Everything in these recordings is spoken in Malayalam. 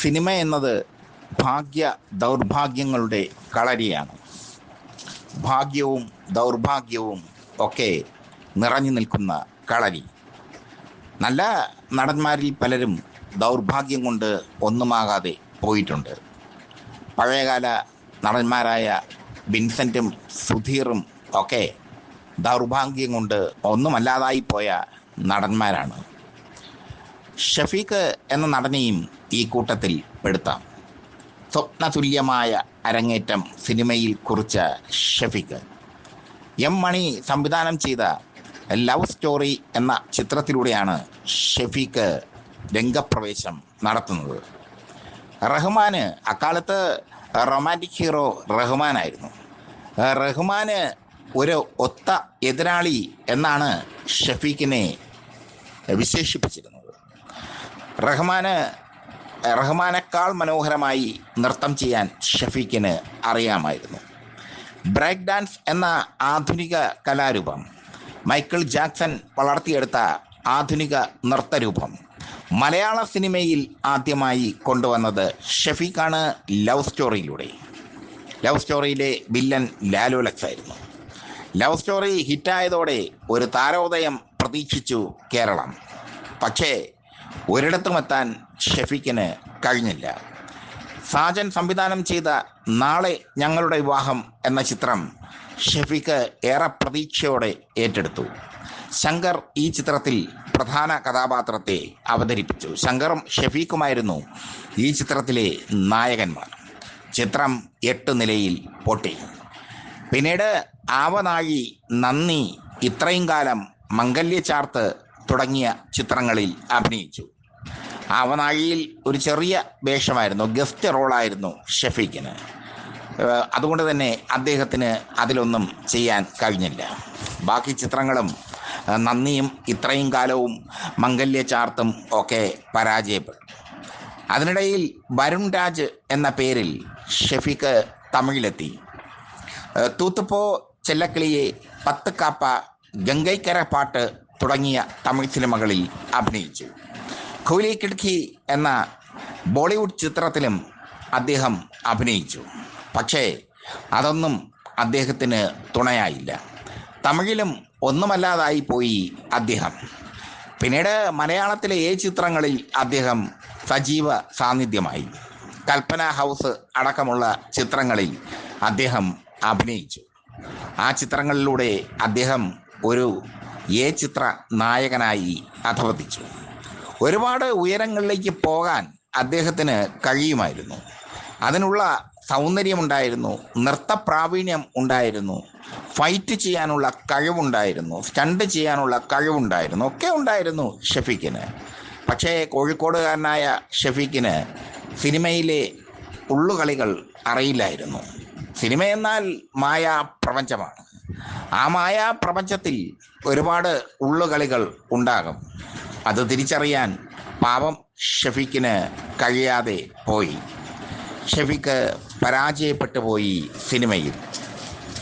സിനിമ എന്നത് ഭാഗ്യ ദൗർഭാഗ്യങ്ങളുടെ കളരിയാണ്. ഭാഗ്യവും ദൗർഭാഗ്യവും ഒക്കെ നിറഞ്ഞു നിൽക്കുന്ന കളരി. നല്ല നടന്മാരിൽ പലരും ദൗർഭാഗ്യം കൊണ്ട് ഒന്നുമാകാതെ പോയിട്ടുണ്ട്. പഴയകാല നടന്മാരായ വിൻസെന്റും സുധീറും ഒക്കെ ദൗർഭാഗ്യം കൊണ്ട് ഒന്നുമല്ലാതായി പോയ നടന്മാരാണ്. ഷഫീഖ് എന്ന നടനെയും ഈ കൂട്ടത്തിൽ പെടുത്താം. സ്വപ്നതുല്യമായ അരങ്ങേറ്റം സിനിമയിൽ കുറിച്ച ഷഫീഖ്. എം മണി സംവിധാനം ചെയ്ത ലവ് സ്റ്റോറി എന്ന ചിത്രത്തിലൂടെയാണ് ഷഫീഖ് രംഗപ്രവേശം നടത്തുന്നത്. റഹ്മാന് അക്കാലത്ത് റൊമാന്റിക് ഹീറോ റഹ്മാനായിരുന്നു. റഹ്മാന് ഒരു ഒത്ത എതിരാളി എന്നാണ് ഷഫീഖിനെ വിശേഷിപ്പിച്ചിരുന്നത്. റഹ്മാന് റഹ്മാനേക്കാൾ മനോഹരമായി നൃത്തം ചെയ്യാൻ ഷഫീഖിന് അറിയാമായിരുന്നു. ബ്രേക്ക് ഡാൻസ് എന്ന ആധുനിക കലാരൂപം മൈക്കിൾ ജാക്സൺ വളർത്തിയെടുത്ത ആധുനിക നൃത്തരൂപം മലയാള സിനിമയിൽ ആദ്യമായി കൊണ്ടുവന്നത് ഷഫീഖാണ് ലവ് സ്റ്റോറിയിലൂടെ. ലവ് സ്റ്റോറിയിലെ വില്ലൻ ലാലു ലക്സ് ആയിരുന്നു. ലവ് സ്റ്റോറി ഹിറ്റായതോടെ ഒരു താരോദയം പ്രതീക്ഷിച്ചു കേരളം. പക്ഷേ ഒരിടത്തും എത്താൻ ഷെഫിക്കിന് കഴിഞ്ഞില്ല. സാജൻ സംവിധാനം ചെയ്ത നാളെ ഞങ്ങളുടെ വിവാഹം എന്ന ചിത്രം ഷെഫിക്ക് ഏറെ പ്രതീക്ഷയോടെ ഏറ്റെടുത്തു. ശങ്കർ ഈ ചിത്രത്തിൽ പ്രധാന കഥാപാത്രത്തെ അവതരിപ്പിച്ചു. ശങ്കറും ഷെഫീഖുമായിരുന്നു ഈ ചിത്രത്തിലെ നായകന്മാർ. ചിത്രം എട്ട് നിലയിൽ പൊട്ടി. പിന്നീട് ആവനാഴി നന്ദി ഇത്രയും കാലം മംഗല്യ ചാർത്ത് തുടങ്ങിയ ചിത്രങ്ങളിൽ അഭിനയിച്ചു. ആവനാഴിയിൽ ഒരു ചെറിയ വേഷമായിരുന്നു ഗസ്റ്റ് റോളായിരുന്നു ഷഫീഖിന്. അതുകൊണ്ട് തന്നെ അദ്ദേഹത്തിന് അതിലൊന്നും ചെയ്യാൻ കഴിഞ്ഞില്ല. ബാക്കി ചിത്രങ്ങളും നന്ദിയും ഇത്രയും കാലവും മംഗല്യ ചാർത്തും ഒക്കെ പരാജയപ്പെട്ടു. അതിനിടയിൽ വരുൺ രാജ് എന്ന പേരിൽ ഷഫീഖ് തമിഴിലെത്തി. തൂത്തുപ്പോ ചെല്ലക്കിളിയെ പത്ത് കാപ്പ ഗംഗൈക്കര പാട്ട് തുടങ്ങിയ തമിഴ് സിനിമകളിൽ അഭിനയിച്ചു. ഖോലി കിഡ്കി എന്ന ബോളിവുഡ് ചിത്രത്തിലും അദ്ദേഹം അഭിനയിച്ചു. പക്ഷേ അതൊന്നും അദ്ദേഹത്തിന് തുണയായില്ല. തമിഴിലും ഒന്നുമല്ലാതായി പോയി അദ്ദേഹം. പിന്നീട് മലയാളത്തിലെ ഏ ചിത്രങ്ങളിൽ അദ്ദേഹം സജീവ സാന്നിധ്യമായി. കൽപ്പന ഹൗസ് അടക്കമുള്ള ചിത്രങ്ങളിൽ അദ്ദേഹം അഭിനയിച്ചു. ആ ചിത്രങ്ങളിലൂടെ അദ്ദേഹം ഒരു ഏ ചിത്ര നായകനായി അധവത്തിച്ചു ഒരുപാട് ഉയരങ്ങളിലേക്ക് പോകാൻ അദ്ദേഹത്തിന് കഴിയുമായിരുന്നു. അതിനുള്ള സൗന്ദര്യമുണ്ടായിരുന്നു നൃത്ത പ്രാവീണ്യം ഉണ്ടായിരുന്നു ഫൈറ്റ് ചെയ്യാനുള്ള കഴിവുണ്ടായിരുന്നു സ്റ്റണ്ട് ചെയ്യാനുള്ള കഴിവുണ്ടായിരുന്നു ഒക്കെ ഉണ്ടായിരുന്നു ഷഫീഖിന്. പക്ഷേ കോഴിക്കോടുകാരനായ ഷഫീഖിന് സിനിമയിലെ ഉള്ളുകളികൾ അറിയില്ലായിരുന്നു. സിനിമ എന്നാൽ മായാ പ്രപഞ്ചമാണ്. ആ മായാ പ്രപഞ്ചത്തിൽ ഒരുപാട് ഉള്ളുകളികൾ ഉണ്ടാകും. അത് തിരിച്ചറിയാൻ പാവം ഷഫീഖിന് കഴിയാതെ പോയി. ഷഫീഖ് പരാജയപ്പെട്ടു പോയി സിനിമയിൽ.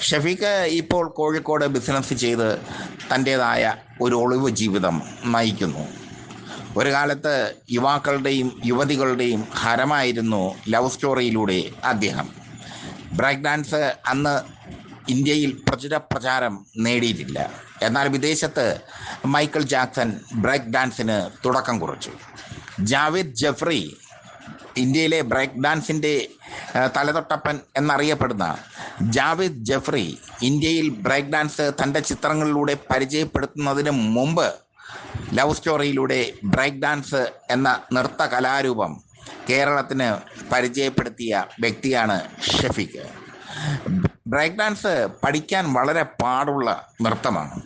ഷഫീഖ് ഇപ്പോൾ കോഴിക്കോട് ബിസിനസ് ചെയ്ത് തന്റേതായ ഒരു ഒളിവ് ജീവിതം നയിക്കുന്നു. ഒരു കാലത്ത് യുവാക്കളുടെയും യുവതികളുടെയും ഹരമായിരുന്നു ലവ് സ്റ്റോറിയിലൂടെ അദ്ദേഹം. ബ്രേക്ക് ഡാൻസ് അന്ന് ഇന്ത്യയിൽ പ്രചുര പ്രചാരം നേടിയിട്ടില്ല. എന്നാൽ വിദേശത്ത് മൈക്കിൾ ജാക്സൺ ബ്രേക്ക് ഡാൻസിന് തുടക്കം കുറിച്ചു. ജാവേദ് ജഫ്രി ഇന്ത്യയിലെ ബ്രേക്ക് ഡാൻസിന്റെ തലതൊട്ടപ്പൻ എന്നറിയപ്പെടുന്ന ജാവേദ് ജഫ്രി ഇന്ത്യയിൽ ബ്രേക്ക് ഡാൻസ് തന്റെ ചിത്രങ്ങളിലൂടെ പരിചയപ്പെടുത്തുന്നതിന് മുമ്പ് ലവ് സ്റ്റോറിയിലൂടെ ബ്രേക്ക് ഡാൻസ് എന്ന നൃത്ത കലാരൂപം കേരളത്തിന് പരിചയപ്പെടുത്തിയ വ്യക്തിയാണ് ഷഫീഖ്. ബ്രേക്ക് ഡാൻസ് പഠിക്കാൻ വളരെ പാടുള്ള നൃത്തമാണ്.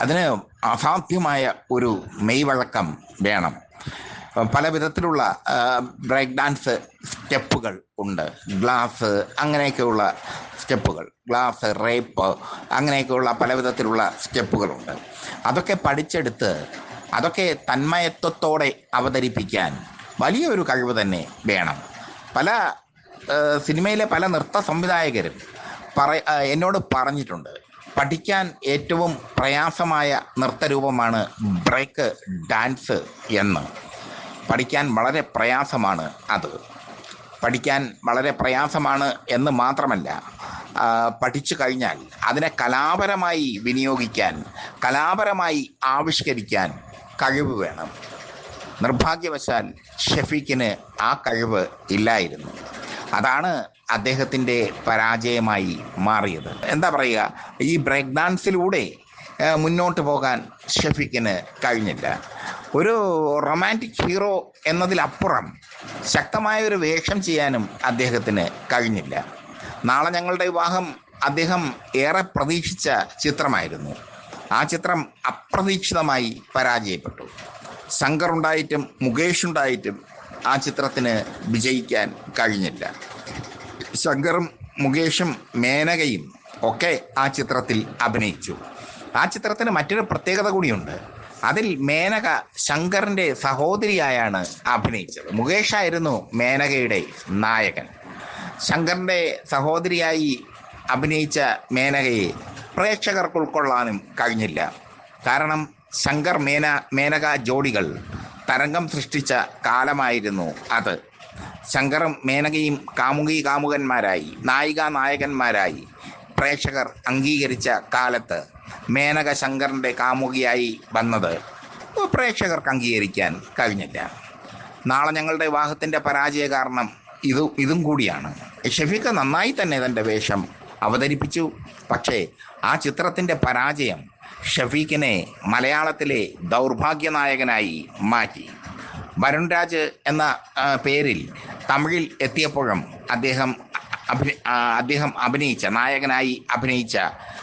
അതിന് അസാധ്യമായ ഒരു മെയ്വഴക്കം വേണം. പല വിധത്തിലുള്ള ബ്രേക്ക് ഡാൻസ് സ്റ്റെപ്പുകൾ ഉണ്ട്. ഗ്ലാസ് അങ്ങനെയൊക്കെയുള്ള സ്റ്റെപ്പുകൾ. ഗ്ലാസ് റേപ്പ് അങ്ങനെയൊക്കെയുള്ള പല വിധത്തിലുള്ള സ്റ്റെപ്പുകളുണ്ട്. അതൊക്കെ പഠിച്ചെടുത്ത് അതൊക്കെ തന്മയത്വത്തോടെ അവതരിപ്പിക്കാൻ വലിയൊരു കഴിവ് തന്നെ വേണം. പല സിനിമയിലെ പല നൃത്ത സംവിധായകരും പറ എന്നോട് പറഞ്ഞിട്ടുണ്ട്. പഠിക്കാൻ ഏറ്റവും പ്രയാസമായ നൃത്തരൂപമാണ് ബ്രേക്ക് ഡാൻസ് എന്ന്. പഠിക്കാൻ വളരെ പ്രയാസമാണ് അത്. പഠിക്കാൻ വളരെ പ്രയാസമാണ് എന്ന് മാത്രമല്ല പഠിച്ചു കഴിഞ്ഞാൽ അതിനെ കലാപരമായി വിനിയോഗിക്കാൻ കലാപരമായി ആവിഷ്കരിക്കാൻ കഴിവ് വേണം. നിർഭാഗ്യവശാൽ ഷെഫീഖിന് ആ കഴിവ് ഇല്ലായിരുന്നു. അതാണ് അദ്ദേഹത്തിന്റെ പരാജയമായി മാറിയത്. എന്താ പറയുക? ഈ ബ്രേക്ക് ഡാൻസിലൂടെ മുന്നോട്ട് പോകാൻ ഷെഫിക്കിന് കഴിഞ്ഞില്ല. ഒരു റൊമാന്റിക് ഹീറോ എന്നതിലപ്പുറം ശക്തമായ ഒരു വേഷം ചെയ്യാനും അദ്ദേഹത്തിന് കഴിഞ്ഞില്ല. നാളെ ഞങ്ങളുടെ വിവാഹം അദ്ദേഹം ഏറെ പ്രതീക്ഷിച്ച ചിത്രമായിരുന്നു. ആ ചിത്രം അപ്രതീക്ഷിതമായി പരാജയപ്പെട്ടു. ശങ്കർ ഉണ്ടായിട്ടും മുകേഷ് ഉണ്ടായിട്ടും ആ ചിത്രത്തിന് വിജയിക്കാൻ കഴിഞ്ഞില്ല. ശങ്കറും മുകേഷും മേനകയും ഒക്കെ ആ ചിത്രത്തിൽ അഭിനയിച്ചു. ആ ചിത്രത്തിന് മറ്റൊരു പ്രത്യേകത കൂടിയുണ്ട്. അതിൽ മേനക ശങ്കറിന്റെ സഹോദരിയായാണ് അഭിനയിച്ചത്. മുകേഷായിരുന്നു മേനകയുടെ നായകൻ. ശങ്കറിന്റെ സഹോദരിയായി അഭിനയിച്ച മേനകയെ പ്രേക്ഷകർക്ക് ഉൾക്കൊള്ളാനും കഴിഞ്ഞില്ല. കാരണം ശങ്കർ മേന മേനക ജോഡികൾ തരംഗം സൃഷ്ടിച്ച കാലമായിരുന്നു അത്. ശങ്കറും മേനകയും കാമുകി കാമുകന്മാരായി നായിക നായകന്മാരായി. പ്രേക്ഷകർ അംഗീകരിച്ച കാലത്ത് മേനക ശങ്കറിന്റെ കാമുകിയായി വന്നത് പ്രേക്ഷകർക്ക് അംഗീകരിക്കാൻ കഴിഞ്ഞില്ല. നാളെ ഞങ്ങളുടെ വിവാഹത്തിന്റെ പരാജയ കാരണം ഇത് ഇതും കൂടിയാണ്. ഷെഫീഖ് നന്നായി തന്നെ തന്റെ വേഷം അവതരിപ്പിച്ചു. പക്ഷേ ആ ചിത്രത്തിന്റെ പരാജയം ഷഫീഖിനെ മലയാളത്തിലെ ദൗർഭാഗ്യനായകനായി മാറ്റി. വരുൺ രാജ് എന്ന പേരിൽ തമിഴിൽ എത്തിയപ്പോഴും അദ്ദേഹം അഭിന അദ്ദേഹം അഭിനയിച്ച നായകനായി അഭിനയിച്ച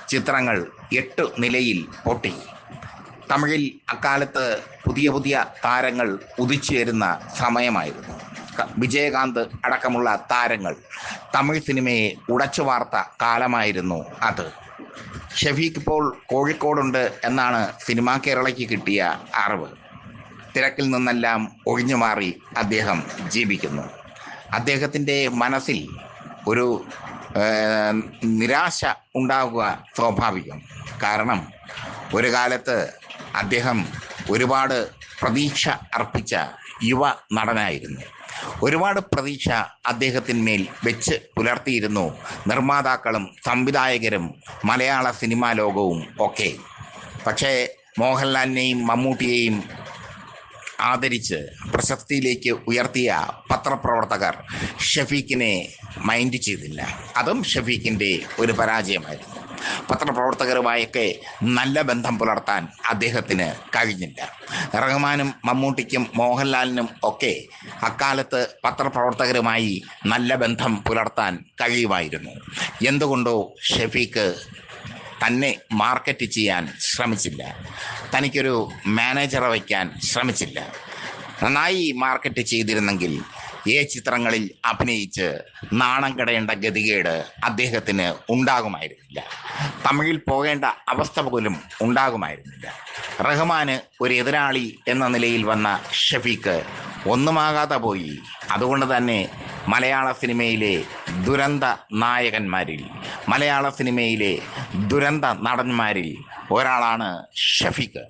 ചിത്രങ്ങൾ എട്ട് നിലയിൽ പൊട്ടി. തമിഴിൽ അക്കാലത്ത് പുതിയ പുതിയ താരങ്ങൾ ഉദിച്ചു വരുന്ന സമയമായിരുന്നു. വിജയകാന്ത് അടക്കമുള്ള താരങ്ങൾ. തമിഴ് സിനിമയെ ഉടച്ചു വാർത്ത കാലമായിരുന്നു അത്. ഷഫീഖ് ഇപ്പോൾ കോഴിക്കോടുണ്ട് എന്നാണ് സിനിമാ കേരളയ്ക്ക് കിട്ടിയ അറിവ്. തിരക്കിൽ നിന്നെല്ലാം ഒഴിഞ്ഞു മാറി അദ്ദേഹം ജീവിക്കുന്നു. അദ്ദേഹത്തിന്റെ മനസ്സിൽ ഒരു നിരാശ ഉണ്ടാവുക സ്വാഭാവികം. കാരണം ഒരു കാലത്ത് അദ്ദേഹം ഒരുപാട് പ്രതീക്ഷ അർപ്പിച്ച യുവ നടനായിരുന്നു. ഒരുപാട് പ്രതീക്ഷ അദ്ദേഹത്തിന്മേൽ വെച്ച് പുലർത്തിയിരുന്നു നിർമ്മാതാക്കളും സംവിധായകരും മലയാള സിനിമാ ലോകവും ഒക്കെ. പക്ഷേ മോഹൻലാലിനെയും മമ്മൂട്ടിയെയും ആദരിച്ച് പ്രശസ്തിയിലേക്ക് ഉയർത്തിയ പത്രപ്രവർത്തകർ ഷഫീഖിനെ മൈൻഡ് ചെയ്തില്ല. അതും ഷഫീഖിന്റെ ഒരു പരാജയമായിരുന്നു. പത്രപ്രവർത്തകരുമായൊക്കെ നല്ല ബന്ധം പുലർത്താൻ അദ്ദേഹത്തിന് കഴിഞ്ഞില്ല. റഹ്മാനും മമ്മൂട്ടിക്കും മോഹൻലാലിനും ഒക്കെ അക്കാലത്ത് പത്രപ്രവർത്തകരുമായി നല്ല ബന്ധം പുലർത്താൻ കഴിയുമായിരുന്നു. എന്തുകൊണ്ടോ ഷഫീഖ് തന്നെ മാർക്കറ്റ് ചെയ്യാൻ ശ്രമിച്ചില്ല. തനിക്കൊരു മാനേജറെ വയ്ക്കാൻ ശ്രമിച്ചില്ല. നന്നായി മാർക്കറ്റ് ചെയ്തിരുന്നെങ്കിൽ ഈ ചിത്രങ്ങളിൽ അഭിനയിച്ച് നാണം കടയേണ്ട ഗതികേട് അദ്ദേഹത്തിന് ഉണ്ടാകുമായിരുന്നില്ല. തമിഴിൽ പോകേണ്ട അവസ്ഥ പോലും ഉണ്ടാകുമായിരുന്നില്ല. റഹ്മാന് ഒരു എതിരാളി എന്ന നിലയിൽ വന്ന ഷഫീഖ് ഒന്നുമാകാതെ പോയി. അതുകൊണ്ട് തന്നെ മലയാള സിനിമയിലെ ദുരന്ത നായകന്മാരിൽ മലയാള സിനിമയിലെ ദുരന്ത നടന്മാരിൽ ഒരാളാണ് ഷഫീഖ്.